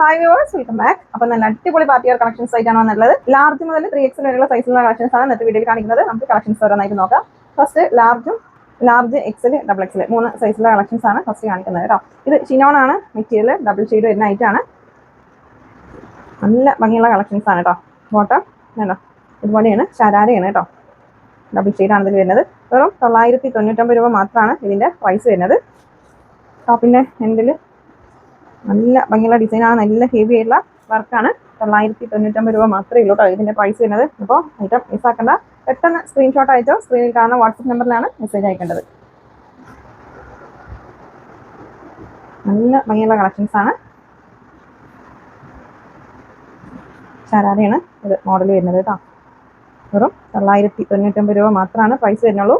Hi viewers welcome back അപ്പൊ നല്ല അടിപൊളി പാർട്ടി വെയർ കളക്ഷൻസ് ആയിട്ടാണ് വന്നുള്ളത് ലാർജ് മുതൽ ത്രീ എക്സ് വരെയുള്ള സൈസിലുള്ള കളക്ഷൻസ് ആണ് ഇന്നത്തെ വീഡിയോയിൽ കാണിക്കുന്നത്. നമുക്ക് കളക്ഷൻസ് ഓരോന്നായിട്ട് നോക്കാം. ഫസ്റ്റ് ലാർജും ലാർജ് എക്സൽ ഡബിൾ എക്സൽ മൂന്ന് സൈസിലുള്ള കളക്ഷൻസ് ആണ് ഫസ്റ്റ് കാണിക്കുന്നത് കേട്ടോ ഇത് ഷിനോൺ ആണ് മെറ്റീരിയൽ ഡബിൾ ഷെയ്ഡ് വരുന്ന ഐറ്റാണ് നല്ല ഭംഗിയുള്ള കളക്ഷൻസ് ആണ് കേട്ടോ ബോട്ടം വേണ്ടോ ഇതുപോലെയാണ് ശരാരയാണ് കേട്ടോ ഡബിൾ ഷെയ്ഡ് ആണ് ഇതിൽ വരുന്നത്. വെറും തൊള്ളായിരത്തി തൊണ്ണൂറ്റൊമ്പത് രൂപ മാത്രമാണ് ഇതിന്റെ പ്രൈസ് വരുന്നത്. ടോപ്പിന്റെ എൻഡിൽ നല്ല ഭംഗിയുള്ള ഡിസൈനാണ് നല്ല ഹെവി ആയിട്ടുള്ള വർക്കാണ് തൊള്ളായിരത്തി തൊണ്ണൂറ്റൊമ്പത് രൂപ മാത്രമേ ഉള്ളൂ കേട്ടോ ഇതിന്റെ പ്രൈസ് വരുന്നത്. അപ്പോൾ ഐറ്റം മിസ്സാക്കണ്ട പെട്ടെന്ന് സ്ക്രീൻഷോട്ട് അയച്ചോ. സ്ക്രീനിൽ കാണുന്ന വാട്സപ്പ് നമ്പറിലാണ് മെസ്സേജ് അയക്കേണ്ടത്. നല്ല ഭംഗിയുള്ള കളക്ഷൻസ് ആണ്. ശരാരയാണ് ഇത് മോഡൽ വരുന്നത് കേട്ടോ വെറും തൊള്ളായിരത്തി തൊണ്ണൂറ്റൊമ്പത് രൂപ മാത്രമാണ് പ്രൈസ് വരുന്നുള്ളൂ.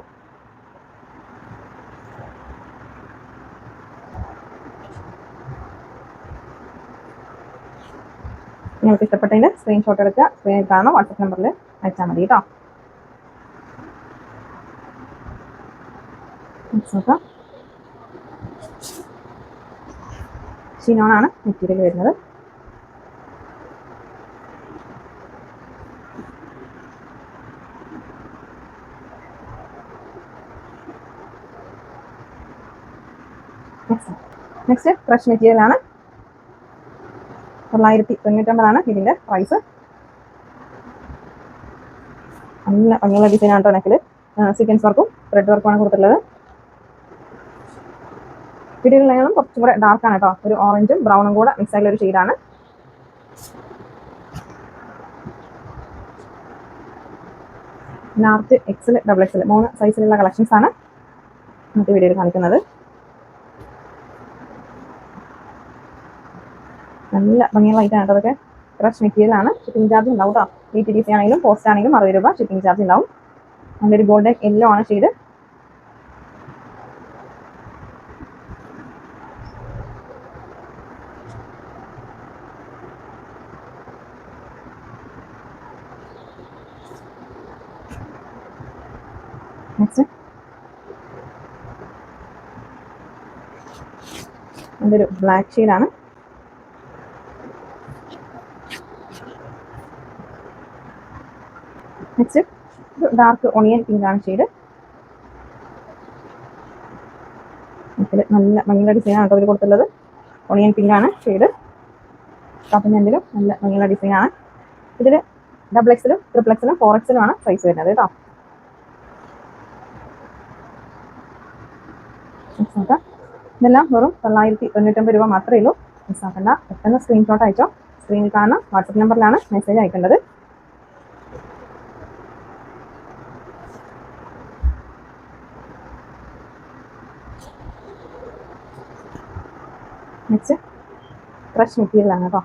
നിങ്ങൾക്ക് ഇഷ്ടപ്പെട്ടതിന്റെ സ്ക്രീൻഷോട്ട് എടുക്കുക സ്ക്രീനിൽ കാണുന്ന വാട്സപ്പ് നമ്പറിൽ അയച്ചാൽ മതി കേട്ടോ. നോക്കാം. ഷിനോണാണ് മെറ്റീരിയൽ വരുന്നത്. നെക്സ്റ്റ് ക്രഷ് മെറ്റീരിയൽ ആണ്. തൊള്ളായിരത്തി തൊണ്ണൂറ്റൊമ്പതാണ് ഇതിന്റെ പ്രൈസ് നല്ല ഭംഗിയുള്ള ഡിസൈൻ ആണ് കേട്ടോ നെക്കിൽ സീക്വൻസ് വർക്കും ത്രെഡ് വർക്കുമാണ് കൊടുത്തിട്ടുള്ളത്. വീഡിയോകളിലും കുറച്ചും കൂടെ ആണ് കേട്ടോ. ഒരു ഓറഞ്ചും ബ്രൗണും കൂടെ മിക്സ് ആയിട്ടുള്ള ഒരു ഷെയ്ഡാണ് ലാർജ് എക്സൽ ഡബിൾ എക്സൽ മൂന്ന് സൈസിലുള്ള കളക്ഷൻസ് ആണ് ഇന്നത്തെ വീഡിയോയിൽ കാണിക്കുന്നത്. നല്ല ഭംഗിയുള്ള ഐറ്റം ആണ്. അതൊക്കെ മെറ്റീരിയൽ ആണ്. ഷിപ്പിംഗ് ചാർജ് ഉണ്ടാവും കേട്ടോ ഈ ടി സി ആണെങ്കിലും പോസ്റ്റ് ആണെങ്കിലും അറുപത് രൂപ ഷിപ്പിംഗ് ചാർജ് ഉണ്ടാവും. നല്ലൊരു ഗോൾഡൻ യെല്ലോ ആണ് ചെയ്ത്. നെക്സ്റ്റ് നല്ലൊരു ബ്ലാക്ക് ഷെയ്ഡാണ് നെക്സ്റ്റ് ഡാർക്ക് ഒണിയൻ പിങ്ക് ആണ് ഷെയ്ഡ് ഇതിൽ നല്ല ഭംഗിയുള്ള ഡിസൈനാണ് കേട്ടോ അവർ കൊടുത്തുള്ളത്. ഒണിയൻ പിങ്ക് ആണ് ഷെയ്ഡ് ടോപ്പിന്റെ എന്തിലും നല്ല ഭംഗിയുള്ള ഡിസൈനാണ് ഇതിൽ ഡബിൾ എക്സിലും ട്രിപ്പിൾ എക്സിലും ഫോർ എക്സിലും ആണ് സൈസ് വരുന്നത് കേട്ടോ. ഇതെല്ലാം വെറും തൊള്ളായിരത്തി തൊണ്ണൂറ്റൊമ്പത് രൂപ മാത്രമേ ഉള്ളൂ. മിസ്സാക്കണ്ട പെട്ടെന്ന് സ്ക്രീൻഷോട്ട് അയച്ചോ. സ്ക്രീനിൽ കാണുന്ന വാട്സപ്പ് നമ്പറിലാണ് മെസ്സേജ് അയക്കേണ്ടത്. നെക്സ്റ്റ് ക്രഷ് മെറ്റീരിയൽ ആണ് കേട്ടോ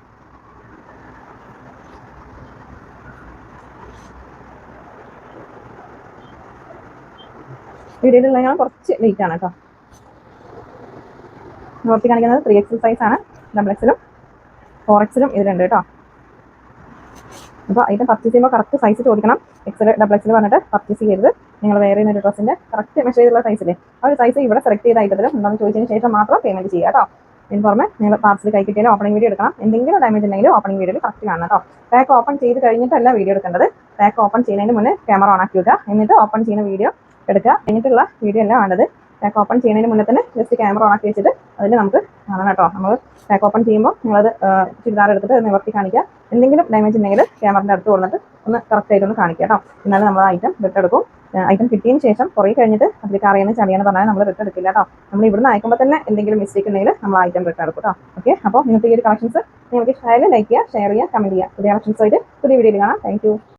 വീഡിയോയിലുള്ള ഞാൻ കുറച്ച് ലേറ്റ് ആണ് കേട്ടോ നോർത്തി കാണിക്കുന്നത് ത്രീ എക്സൽ സൈസ് ആണ്. ഡബിൾ എക്സിലും ഫോർ എക്സിലും രണ്ട് കേട്ടോ അപ്പോൾ ഐറ്റം പർച്ചേസ് ചെയ്യുമ്പോൾ കറക്റ്റ് സൈസ് ചോദിക്കണം എക്സൽ ഡബിൾ എക്സൽ പറഞ്ഞിട്ട് പർച്ചേസ് ചെയ്യരുത്. നിങ്ങൾ വേറെ ഒരു ഡ്രസ്സിന്റെ കറക്റ്റ് മെഷർ ചെയ്തുള്ള സൈസില്ലേ ആ ഒരു സൈസ് ഇവിടെ സെലക്ട് ചെയ്ത ഐറ്റത്തിലും എന്താണെന്ന് ചോദിച്ചതിന് ശേഷം മാത്രം പേയ്മെന്റ് ചെയ്യുക കേട്ടോ ഇതിന് നിങ്ങൾ പാർസൽ കൈ കിട്ടിയാലും ഓപ്പണിംഗ് വീഡിയോ എടുക്കണം. എന്തെങ്കിലും ഡാമേജ് ഉണ്ടെങ്കിലും ഓപ്പണിംഗ് വീഡിയോയിൽ കറക്റ്റ് കാണണം കേട്ടോ പാക്ക് ഓപ്പൺ ചെയ്ത് കഴിഞ്ഞിട്ടല്ല വീഡിയോ എടുക്കേണ്ടത്. പാക്ക് ഓപ്പൺ ചെയ്യുന്നതിന് മുന്നേ ക്യാമറ ഓൺ ആക്കി വെക്കുക. എന്നിട്ട് ഓപ്പൺ ചെയ്യുന്ന വീഡിയോ എടുക്കുക. കഴിഞ്ഞിട്ടുള്ള വീഡിയോ അല്ല വേണ്ടത്. പാക്ക് ഓപ്പൺ ചെയ്യുന്നതിന് മുന്നേ തന്നെ ജസ്റ്റ് ക്യാമറ ഓൺ ആക്കി വെച്ചിട്ട് അതിൽ നമുക്ക് കാണണം കേട്ടോ നമ്മൾ പാക്ക് ഓപ്പൺ ചെയ്യുമ്പോൾ നിങ്ങളത് ചുരിദാർ എടുത്തിട്ട് നിവർത്തി കാണിക്കുക. എന്തെങ്കിലും ഡാമേജ് ഉണ്ടെങ്കിൽ ക്യാമറിന്റെ അടുത്ത് കൊണ്ടിട്ട് ഒന്ന് കറക്റ്റ് ഒന്ന് കാണിക്കുക കേട്ടോ എന്നാലും നമ്മൾ ഐറ്റം വിട്ടെടുക്കും ഐറ്റം കിട്ടിയതിന് ശേഷം കുറേ കഴിഞ്ഞിട്ട് അതിൽ കറിയെന്ന് ചളിയെന്ന് പറഞ്ഞാൽ നമ്മൾ റിട്ടേൺ എടുക്കില്ല കേട്ടോ. നമ്മൾ ഇവിടുന്ന് അയക്കുമ്പോൾ തന്നെ എന്തെങ്കിലും മിസ്റ്റേക്ക് ഉണ്ടെങ്കിൽ നമ്മൾ ഐറ്റം റിട്ടേൺ എടുക്കും കേട്ടോ. ഓക്കെ അപ്പോൾ നിങ്ങൾക്ക് ഈ ഒരു കളക്ഷൻസ് നിങ്ങൾക്ക് ഇഷ്ടമായാലും ലൈക്ക് ചെയ്യുക ഷെയർ ചെയ്യുക കമന്റ് ചെയ്യുക. പുതിയ കളക്ഷൻസ് ആയിട്ട് പുതിയ വീഡിയോയിൽ കാണാം. താങ്ക്